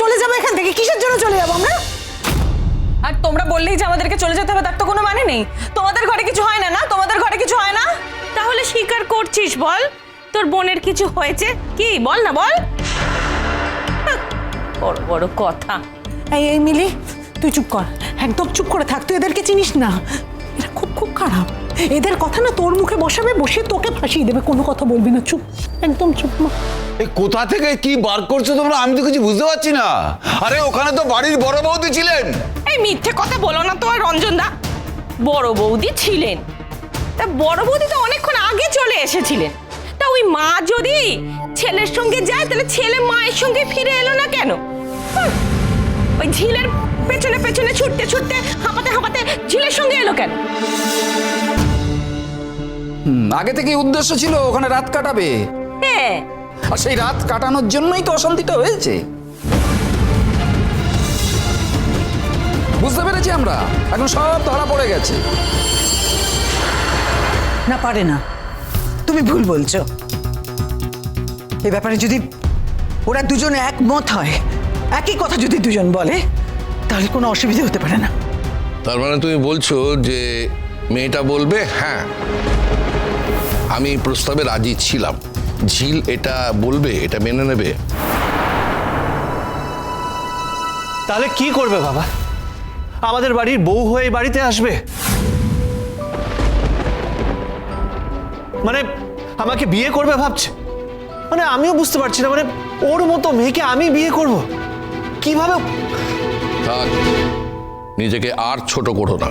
চলে যাব এখান থেকে? কিসের জন্য চলে যাব আমরা? আর তোমরা বললেই যে আমাদেরকে চলে যেতে হবে তার তো কোনো মানে নেই। তোমাদের ঘরে কিছু হয় না না? তোমাদের ঘরে কিছু হয় না? তাহলে স্বীকার করছিস বল। তোর বোনের কিছু হয়েছে? কি? বল না বল। বড় বড় কথা। এই এই মিলি তুই চুপ কর। একদম চুপ করে থাক তুই এদেরকে চিনিস না। এরা খুব খুব খারাপ। এদের কথা না তোর মুখে বসাবে বসে তোকে ফাঁসিয়ে দেবে। কোনো কথা বলবি না চুপ একদম চুপ মা। এই কোথা থেকে কি বার করছ তোমরা? আমি তো কিছু বুঝতে পারছি না। আরে ওখানে তো বাড়ির বড় বৌদি ছিলেন। এই মিথ্যে কথা বলো না তো আর রঞ্জন দা। বড় বৌদি ছিলেন। তা বড় বৌদি তো অনেকক্ষণ আগে চলে এসেছিলেন। তা ওই মা যদি ছেলের সঙ্গে যায় তাহলে ছেলে মায়ের সঙ্গে ফিরে এলো না কেন? ওই ঝিলের পেছনে পেছনে ছুটতে ছুটতে হাঁপাতে হাঁপাতে ঝিলের সঙ্গে এলো কেন? হুম, আগে থেকেই উদ্দেশ্য ছিল ওখানে রাত কাটাবে। হ্যাঁ। আর সেই রাত কাটানোর জন্যই তো অশান্তিটা হয়েছে। বুঝতে পেরেছি আমরা এখন সব ধরা পড়ে গেছে। না পারে না। তুমি ভুল বলছো। এই ব্যাপারে যদি ওরা দুজন একমত হয় একই কথা যদি দুজন বলে তাহলে কোনো অসুবিধা হতে পারে না। তার মানে তুমি বলছো যে মেয়েটা বলবে হ্যাঁ। আমি এই প্রস্তাবে রাজি ছিলাম। ঝিল এটা বলবে এটা মেনে নেবে। তাহলে কি করবে বাবা? আমাদের বাড়ির বউ হয়ে এই বাড়িতে আসবে? মানে আমাকে বিয়ে করবে ভাবছে? মানে আমিও বুঝতে পারছি না মানে ওর মতো মেয়েকে আমি বিয়ে করব? কীভাবে নিজেকে আর ছোট করো না।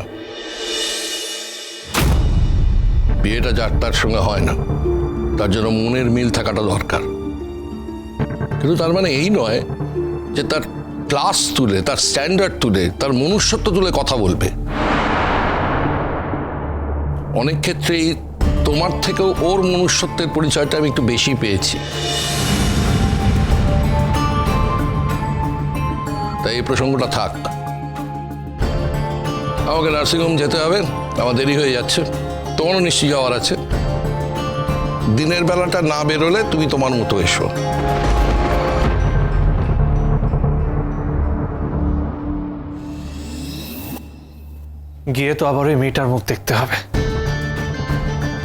বিয়েটা যার তার সঙ্গে হয় না, তার জন্য মনের মিল থাকাটা দরকার। কিন্তু তার মানে এই নয় যে তার ক্লাস তুলে, তার স্ট্যান্ডার্ড তুলে, তার মনুষ্যত্ব তুলে কথা বলবে। অনেক ক্ষেত্রেই তোমার থেকেও ওর মনুষ্যত্বের পরিচয়টা আমি একটু বেশি পেয়েছি। তাই এই প্রসঙ্গটা থাক। আমাকে নার্সিংহোম যেতে হবে, আমার দেরি হয়ে যাচ্ছে। তোমারও নিশ্চয়ই যাওয়ার আছে। দিনের বেলাটা না বেরোলে তুমি তোমার মতো এসো। গিয়ে তো আবার ওই মেয়েটার মুখ দেখতে হবে।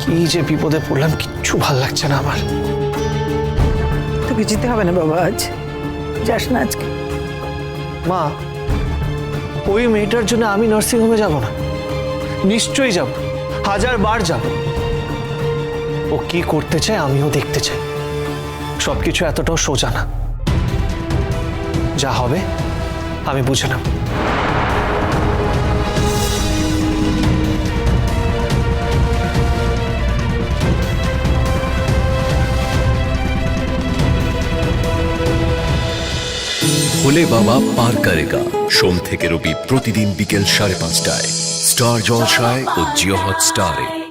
কি যে বিপদে পড়লাম কিচ্ছু ভালো লাগছে না আমার। তোকে যেতে হবে না বাবা আজ। যাস না আজকে। মা ওই মেয়েটার জন্য আমি নার্সিংহোমে যাব না। নিশ্চয়ই যাব। হাজার বার যাব। ও কি করতে চায় আমিও দেখতে চাই। সবকিছু এতটাও সোজা না। যা হবে, আমি বুঝে নেব। ভোলে বাবা পার করেগা। সোম থেকে রবি প্রতিদিন বিকেল সাড়ে পাঁচটায়। স্টার জলসায় ও জিও হট স্টারে